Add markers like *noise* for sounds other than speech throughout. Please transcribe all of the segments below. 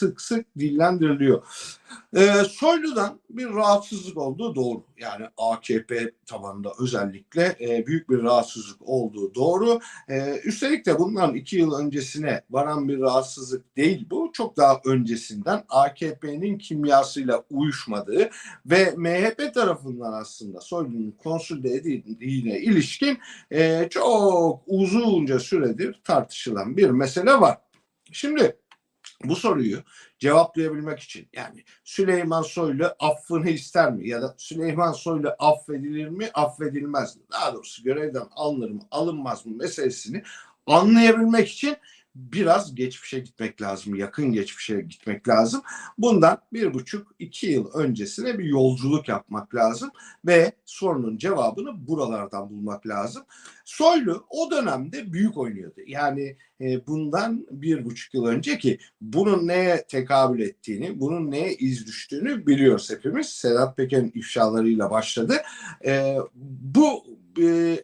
sık sık dillendiriliyor. Ee, Soylu'dan bir rahatsızlık olduğu doğru. Yani AKP tabanında özellikle e, büyük bir rahatsızlık olduğu doğru. Ee, üstelik de bundan iki yıl öncesine varan bir rahatsızlık değil bu. Çok daha öncesinden AKP'nin kimyasıyla uyuşmadığı ve MHP tarafından aslında Soylu'nun konsolide edildiğine ilişkin e, çok uzunca süredir tartışılan bir mesele var. Şimdi bu soruyu cevaplayabilmek için yani Süleyman Soylu affını ister mi ya da Süleyman Soylu affedilir mi affedilmez mi? Daha doğrusu görevden alınır mı alınmaz mı meselesini anlayabilmek için biraz geçmişe gitmek lazım, yakın geçmişe gitmek lazım. Bundan bir buçuk, iki yıl öncesine bir yolculuk yapmak lazım ve sorunun cevabını buralardan bulmak lazım. Soylu o dönemde büyük oynuyordu. Yani e, bundan bir buçuk yıl önce ki bunun neye tekabül ettiğini, bunun neye iz düştüğünü biliyoruz hepimiz. Sedat Peker'in ifşalarıyla başladı. E, bu e,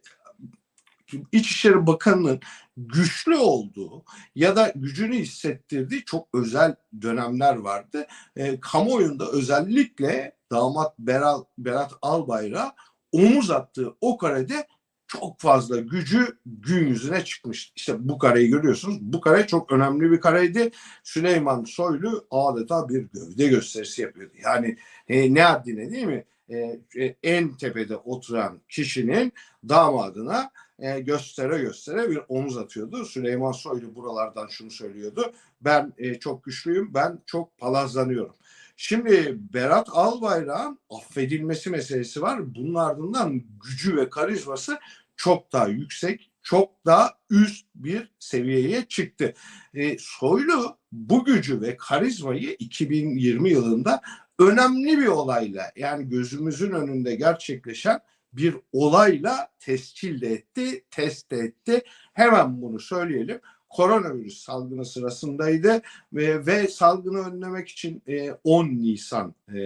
İçişleri Bakanı'nın güçlü olduğu ya da gücünü hissettirdiği çok özel dönemler vardı. E, kamuoyunda özellikle damat Beral, Berat Albayrak omuz attığı o karede çok fazla gücü gün yüzüne çıkmış. İşte bu kareyi görüyorsunuz. Bu kare çok önemli bir kareydi. Süleyman Soylu adeta bir gövde gösterisi yapıyordu. Yani e, ne haddine değil mi? E, e, en tepede oturan kişinin damadına e, göstere göstere bir omuz atıyordu. Süleyman Soylu buralardan şunu söylüyordu. Ben e, çok güçlüyüm, ben çok palazlanıyorum. Şimdi Berat Albayrak'ın affedilmesi meselesi var. Bunun ardından gücü ve karizması çok daha yüksek, çok daha üst bir seviyeye çıktı. E, Soylu bu gücü ve karizmayı 2020 yılında önemli bir olayla yani gözümüzün önünde gerçekleşen bir olayla tescil de etti, test de etti. Hemen bunu söyleyelim. Koronavirüs salgını sırasındaydı ve, ve salgını önlemek için e, 10 Nisan e,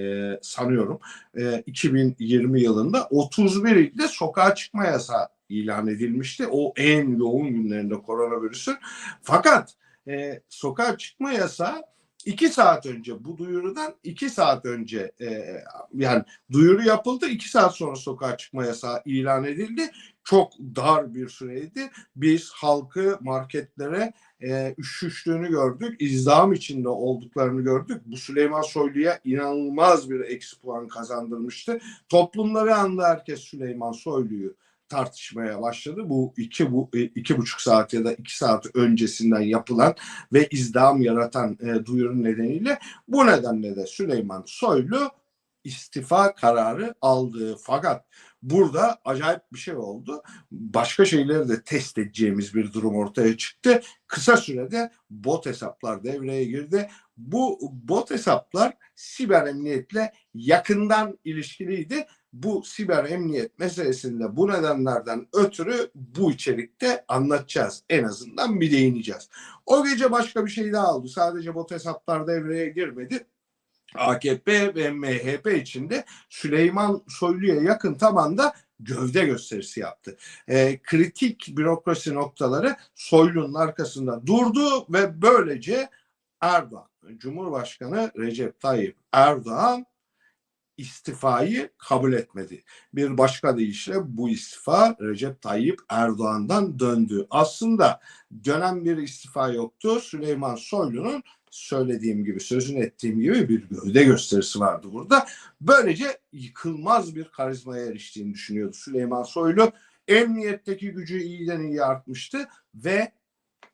sanıyorum e, 2020 yılında 31 ilde sokağa çıkma yasağı ilan edilmişti. O en yoğun günlerinde koronavirüsün. Fakat e, sokağa çıkma yasağı iki saat önce bu duyurudan iki saat önce e, yani duyuru yapıldı iki saat sonra sokağa çıkma yasağı ilan edildi. Çok dar bir süreydi. Biz halkı marketlere e, üşüştüğünü gördük. İzdiham içinde olduklarını gördük. Bu Süleyman Soylu'ya inanılmaz bir eksi puan kazandırmıştı. Toplumları anda herkes Süleyman Soylu'yu tartışmaya başladı. Bu iki, bu e, iki buçuk saat ya da iki saat öncesinden yapılan ve izdam yaratan e, duyuru nedeniyle bu nedenle de Süleyman Soylu istifa kararı aldı. Fakat burada acayip bir şey oldu. Başka şeyleri de test edeceğimiz bir durum ortaya çıktı. Kısa sürede bot hesaplar devreye girdi. Bu bot hesaplar siber emniyetle yakından ilişkiliydi bu siber emniyet meselesinde bu nedenlerden ötürü bu içerikte anlatacağız. En azından bir değineceğiz. O gece başka bir şey daha oldu. Sadece bot hesaplar devreye girmedi. AKP ve MHP içinde Süleyman Soylu'ya yakın tabanda gövde gösterisi yaptı. E, kritik bürokrasi noktaları Soylu'nun arkasında durdu ve böylece Erdoğan, Cumhurbaşkanı Recep Tayyip Erdoğan istifayı kabul etmedi. Bir başka deyişle bu istifa Recep Tayyip Erdoğan'dan döndü. Aslında dönen bir istifa yoktu. Süleyman Soylu'nun söylediğim gibi, sözünü ettiğim gibi bir gövde gösterisi vardı burada. Böylece yıkılmaz bir karizmaya eriştiğini düşünüyordu Süleyman Soylu. Emniyetteki gücü iyiden iyi artmıştı ve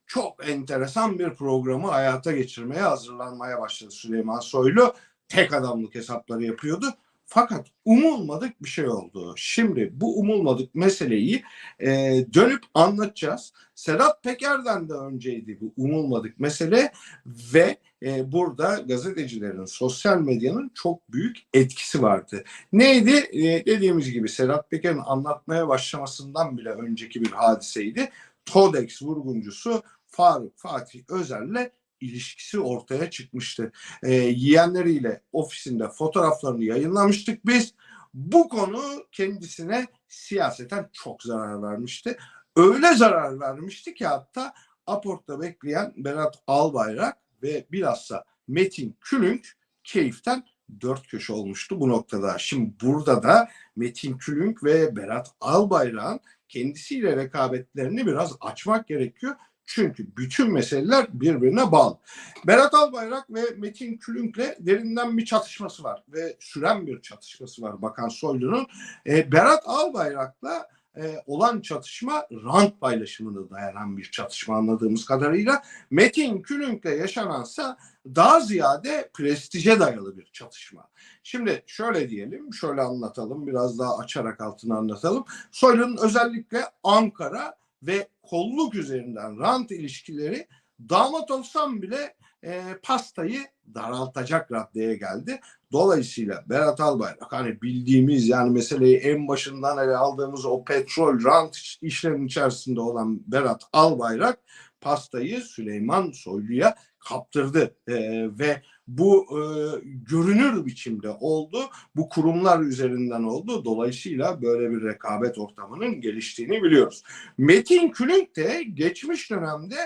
çok enteresan bir programı hayata geçirmeye hazırlanmaya başladı Süleyman Soylu tek adamlık hesapları yapıyordu. Fakat umulmadık bir şey oldu. Şimdi bu umulmadık meseleyi e, dönüp anlatacağız. Sedat Peker'den de önceydi bu umulmadık mesele ve e, burada gazetecilerin, sosyal medyanın çok büyük etkisi vardı. Neydi? E, dediğimiz gibi Sedat Peker'in anlatmaya başlamasından bile önceki bir hadiseydi. Todex vurguncusu Faruk Fatih Özer'le ilişkisi ortaya çıkmıştı. E, yeğenleriyle ofisinde fotoğraflarını yayınlamıştık biz. Bu konu kendisine siyaseten çok zarar vermişti. Öyle zarar vermişti ki hatta Aport'ta bekleyen Berat Albayrak ve bilhassa Metin Külünk keyiften dört köşe olmuştu bu noktada. Şimdi burada da Metin Külünk ve Berat Albayrak'ın kendisiyle rekabetlerini biraz açmak gerekiyor. Çünkü bütün meseleler birbirine bağlı. Berat Albayrak ve Metin Külünk'le derinden bir çatışması var ve süren bir çatışması var Bakan Soylu'nun. E, Berat Albayrak'la e, olan çatışma rant paylaşımına dayanan bir çatışma anladığımız kadarıyla. Metin Külünk'le yaşanansa daha ziyade prestije dayalı bir çatışma. Şimdi şöyle diyelim, şöyle anlatalım, biraz daha açarak altını anlatalım. Soylu'nun özellikle Ankara ve kolluk üzerinden rant ilişkileri damat olsam bile e, pastayı daraltacak raddeye geldi. Dolayısıyla Berat Albayrak hani bildiğimiz yani meseleyi en başından ele aldığımız o petrol rant işlemin içerisinde olan Berat Albayrak pastayı Süleyman Soylu'ya kaptırdı e, ve bu e, görünür biçimde oldu. Bu kurumlar üzerinden oldu. Dolayısıyla böyle bir rekabet ortamının geliştiğini biliyoruz. Metin Külünk de geçmiş dönemde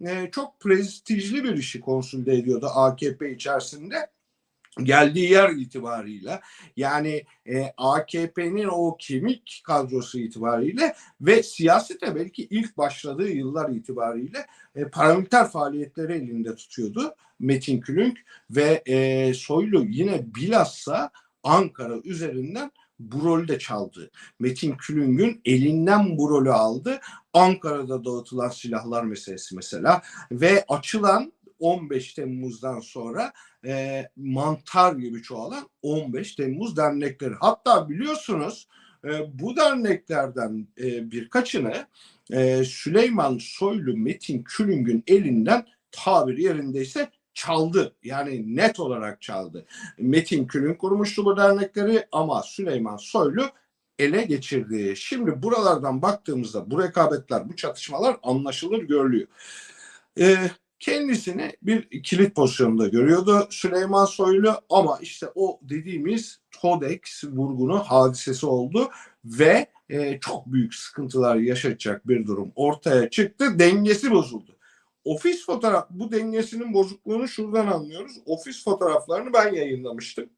e, çok prestijli bir işi konsolide ediyordu AKP içerisinde geldiği yer itibarıyla yani e, AKP'nin o kemik kadrosu itibariyle ve siyasete belki ilk başladığı yıllar itibariyle e, paramiliter faaliyetleri elinde tutuyordu Metin Külünk ve e, Soylu yine bilhassa Ankara üzerinden bu rolü de çaldı. Metin Külüng'ün elinden bu rolü aldı. Ankara'da dağıtılan silahlar meselesi mesela ve açılan 15 Temmuz'dan sonra e, mantar gibi çoğalan 15 Temmuz dernekleri. Hatta biliyorsunuz e, bu derneklerden e, birkaçını e, Süleyman Soylu Metin Külüng'ün elinden tabir yerindeyse çaldı. Yani net olarak çaldı. Metin Külünk kurmuştu bu dernekleri ama Süleyman Soylu ele geçirdi. Şimdi buralardan baktığımızda bu rekabetler, bu çatışmalar anlaşılır görülüyor. Ee, kendisini bir kilit pozisyonunda görüyordu Süleyman Soylu ama işte o dediğimiz TODEX vurgunu hadisesi oldu ve e, çok büyük sıkıntılar yaşayacak bir durum ortaya çıktı. Dengesi bozuldu. Ofis fotoğraf bu dengesinin bozukluğunu şuradan anlıyoruz. Ofis fotoğraflarını ben yayınlamıştım.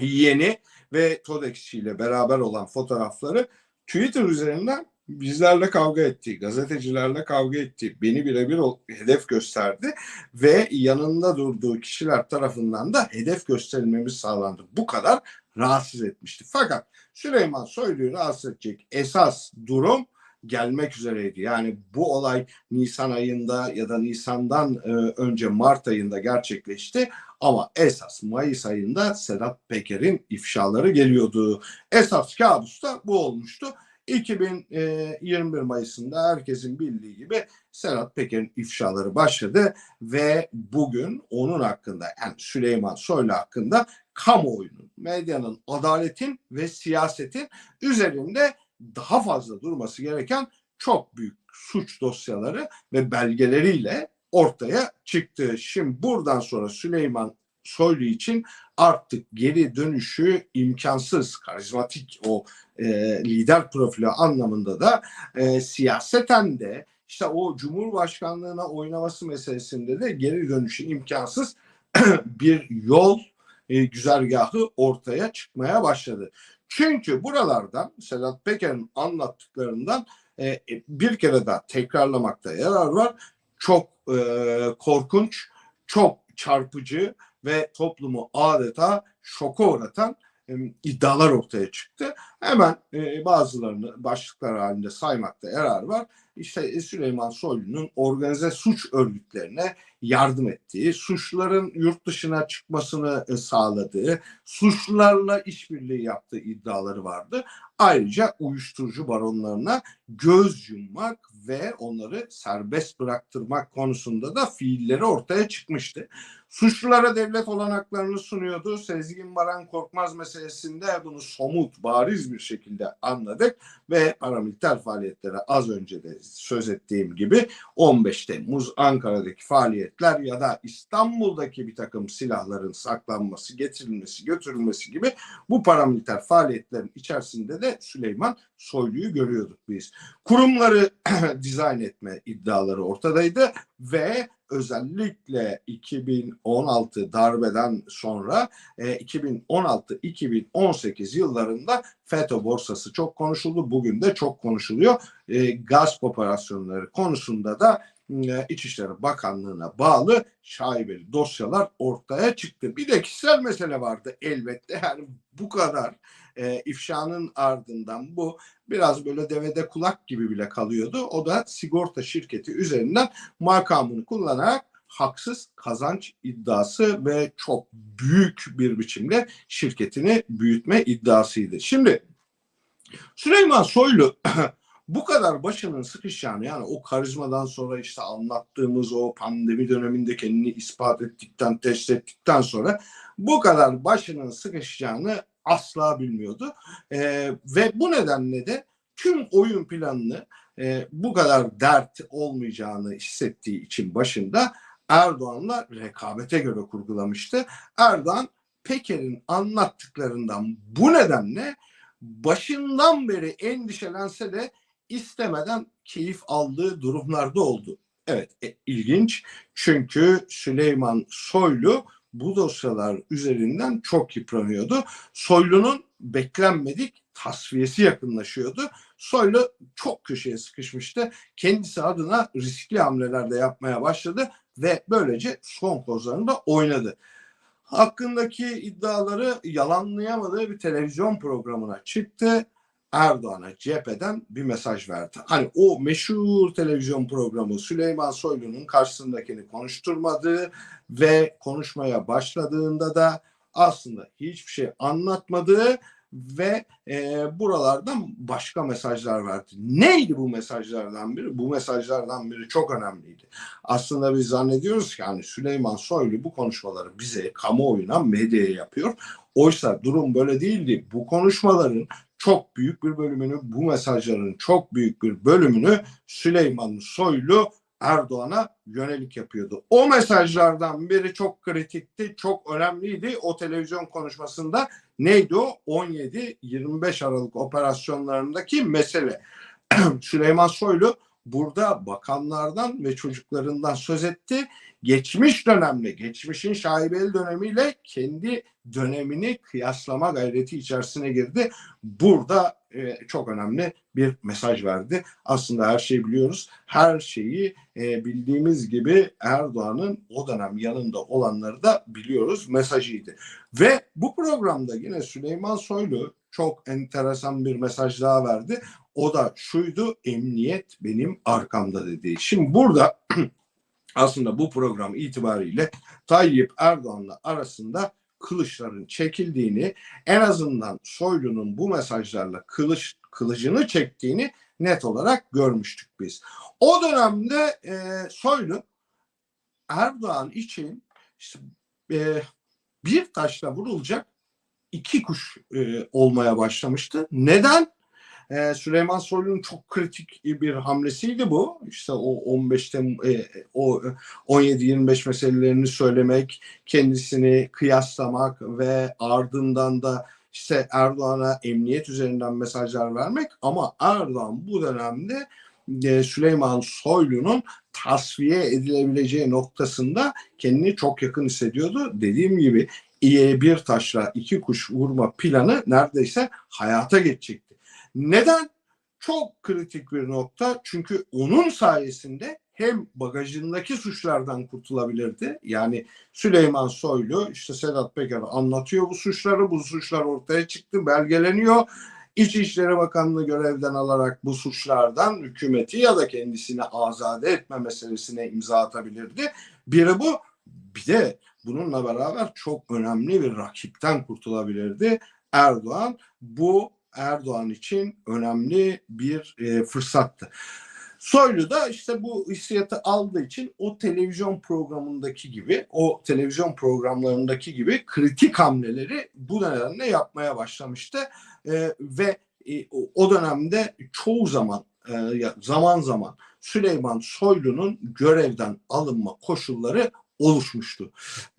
Yeni ve TODEX ile beraber olan fotoğrafları Twitter üzerinden bizlerle kavga etti, gazetecilerle kavga etti, beni birebir hedef gösterdi ve yanında durduğu kişiler tarafından da hedef gösterilmemiz sağlandı. Bu kadar rahatsız etmişti. Fakat Süleyman Soylu'yu rahatsız edecek esas durum gelmek üzereydi. Yani bu olay Nisan ayında ya da Nisan'dan e, önce Mart ayında gerçekleşti ama esas Mayıs ayında Sedat Peker'in ifşaları geliyordu. Esas kabus da bu olmuştu. 2021 Mayıs'ında herkesin bildiği gibi Serhat Peker'in ifşaları başladı ve bugün onun hakkında yani Süleyman Soylu hakkında kamuoyunun, medyanın, adaletin ve siyasetin üzerinde daha fazla durması gereken çok büyük suç dosyaları ve belgeleriyle ortaya çıktı. Şimdi buradan sonra Süleyman Soylu için artık geri dönüşü imkansız, karizmatik o e, lider profili anlamında da e, siyaseten de işte o Cumhurbaşkanlığına oynaması meselesinde de geri dönüşü imkansız *clears throat* bir yol e, güzergahı ortaya çıkmaya başladı. Çünkü buralardan Sedat Peker'in anlattıklarından e, bir kere daha tekrarlamakta yarar var. Çok e, korkunç, çok çarpıcı ve toplumu adeta şoka uğratan iddialar ortaya çıktı. Hemen e, bazılarını başlıklar halinde saymakta yarar var. İşte Süleyman Soylu'nun organize suç örgütlerine yardım ettiği, suçların yurt dışına çıkmasını e, sağladığı, suçlularla işbirliği yaptığı iddiaları vardı. Ayrıca uyuşturucu baronlarına göz yummak ve onları serbest bıraktırmak konusunda da fiilleri ortaya çıkmıştı. Suçlulara devlet olanaklarını sunuyordu. Sezgin Baran Korkmaz meselesinde bunu somut, bariz bir şekilde anladık ve paramiliter faaliyetlere az önce de söz ettiğim gibi 15 Temmuz Ankara'daki faaliyetler ya da İstanbul'daki bir takım silahların saklanması, getirilmesi, götürülmesi gibi bu paramiliter faaliyetlerin içerisinde de Süleyman Soylu'yu görüyorduk biz. Kurumları *clears throat* dizayn etme iddiaları ortadaydı ve özellikle 2016 darbeden sonra e, 2016-2018 yıllarında FETÖ borsası çok konuşuldu. Bugün de çok konuşuluyor. E, gasp operasyonları konusunda da e, İçişleri Bakanlığı'na bağlı şaibeli dosyalar ortaya çıktı. Bir de kişisel mesele vardı elbette. Yani bu kadar e, ifşanın ardından bu biraz böyle devede kulak gibi bile kalıyordu. O da sigorta şirketi üzerinden makamını kullanarak haksız kazanç iddiası ve çok büyük bir biçimde şirketini büyütme iddiasıydı. Şimdi Süleyman Soylu *clears throat* bu kadar başının sıkışacağını yani o karizmadan sonra işte anlattığımız o pandemi döneminde kendini ispat ettikten, test ettikten sonra bu kadar başının sıkışacağını asla bilmiyordu. E, ve bu nedenle de tüm oyun planını e, bu kadar dert olmayacağını hissettiği için başında Erdoğan'la rekabete göre kurgulamıştı. Erdoğan Peker'in anlattıklarından bu nedenle başından beri endişelense de istemeden keyif aldığı durumlarda oldu. Evet e, ilginç çünkü Süleyman Soylu bu dosyalar üzerinden çok yıpranıyordu. Soylu'nun beklenmedik tasfiyesi yakınlaşıyordu. Soylu çok köşeye sıkışmıştı. Kendisi adına riskli hamleler de yapmaya başladı ve böylece son kozlarında oynadı. Hakkındaki iddiaları yalanlayamadığı bir televizyon programına çıktı. Erdoğan'a cepheden bir mesaj verdi. Hani o meşhur televizyon programı Süleyman Soylu'nun karşısındakini konuşturmadığı ve konuşmaya başladığında da aslında hiçbir şey anlatmadığı ve e, buralardan başka mesajlar verdi. Neydi bu mesajlardan biri? Bu mesajlardan biri çok önemliydi. Aslında biz zannediyoruz ki yani Süleyman Soylu bu konuşmaları bize kamuoyuna medyaya yapıyor. Oysa durum böyle değildi. Bu konuşmaların çok büyük bir bölümünü, bu mesajların çok büyük bir bölümünü Süleyman Soylu Erdoğan'a yönelik yapıyordu. O mesajlardan biri çok kritikti, çok önemliydi. O televizyon konuşmasında neydi o? 17-25 Aralık operasyonlarındaki mesele. *clears throat* Süleyman Soylu burada bakanlardan ve çocuklarından söz etti. Geçmiş dönemle, geçmişin şaibeli dönemiyle kendi dönemini kıyaslama gayreti içerisine girdi. Burada e, çok önemli bir mesaj verdi. Aslında her şeyi biliyoruz. Her şeyi e, bildiğimiz gibi Erdoğan'ın o dönem yanında olanları da biliyoruz mesajıydı. Ve bu programda yine Süleyman Soylu çok enteresan bir mesaj daha verdi. O da şuydu emniyet benim arkamda dedi. Şimdi burada *clears throat* aslında bu program itibariyle Tayyip Erdoğan'la arasında kılıçların çekildiğini en azından Soylu'nun bu mesajlarla kılıç kılıcını çektiğini net olarak görmüştük biz. O dönemde e, Soylu Erdoğan için işte, e, bir taşla vurulacak iki kuş e, olmaya başlamıştı. Neden? Ee, Süleyman Soylu'nun çok kritik bir hamlesiydi bu. İşte o 15 Tem e, o 17-25 meselelerini söylemek, kendisini kıyaslamak ve ardından da işte Erdoğan'a emniyet üzerinden mesajlar vermek ama Erdoğan bu dönemde e, Süleyman Soylu'nun tasfiye edilebileceği noktasında kendini çok yakın hissediyordu. Dediğim gibi bir taşla iki kuş vurma planı neredeyse hayata geçecek neden? Çok kritik bir nokta. Çünkü onun sayesinde hem bagajındaki suçlardan kurtulabilirdi. Yani Süleyman Soylu işte Sedat Peker anlatıyor bu suçları. Bu suçlar ortaya çıktı, belgeleniyor. İçişleri Bakanlığı görevden alarak bu suçlardan hükümeti ya da kendisini azade etme meselesine imza atabilirdi. Biri bu. Bir de bununla beraber çok önemli bir rakipten kurtulabilirdi. Erdoğan bu Erdoğan için önemli bir e, fırsattı. Soylu da işte bu hissiyatı aldığı için o televizyon programındaki gibi, o televizyon programlarındaki gibi kritik hamleleri bu nedenle yapmaya başlamıştı. E, ve e, o dönemde çoğu zaman, e, zaman zaman Süleyman Soylu'nun görevden alınma koşulları oluşmuştu.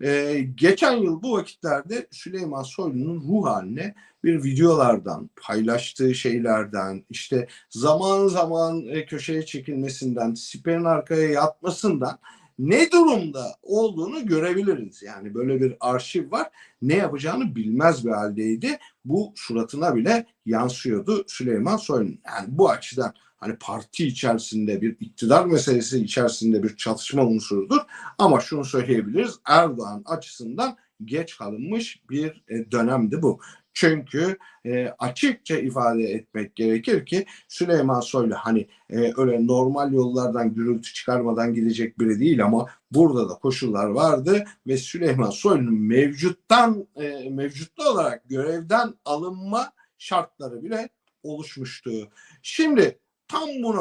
Ee, geçen yıl bu vakitlerde Süleyman Soylu'nun ruh haline bir videolardan, paylaştığı şeylerden, işte zaman zaman e, köşeye çekilmesinden, siperin arkaya yatmasından ne durumda olduğunu görebiliriz. Yani böyle bir arşiv var. Ne yapacağını bilmez bir haldeydi. Bu suratına bile yansıyordu Süleyman Soylu'nun. Yani bu açıdan hani parti içerisinde bir iktidar meselesi içerisinde bir çatışma unsurudur. Ama şunu söyleyebiliriz. Erdoğan açısından geç kalınmış bir e, dönemdi bu. Çünkü e, açıkça ifade etmek gerekir ki Süleyman Soylu hani e, öyle normal yollardan gürültü çıkarmadan gidecek biri değil ama burada da koşullar vardı ve Süleyman Soylu'nun mevcuttan e, mevcutlu olarak görevden alınma şartları bile oluşmuştu. Şimdi tam bu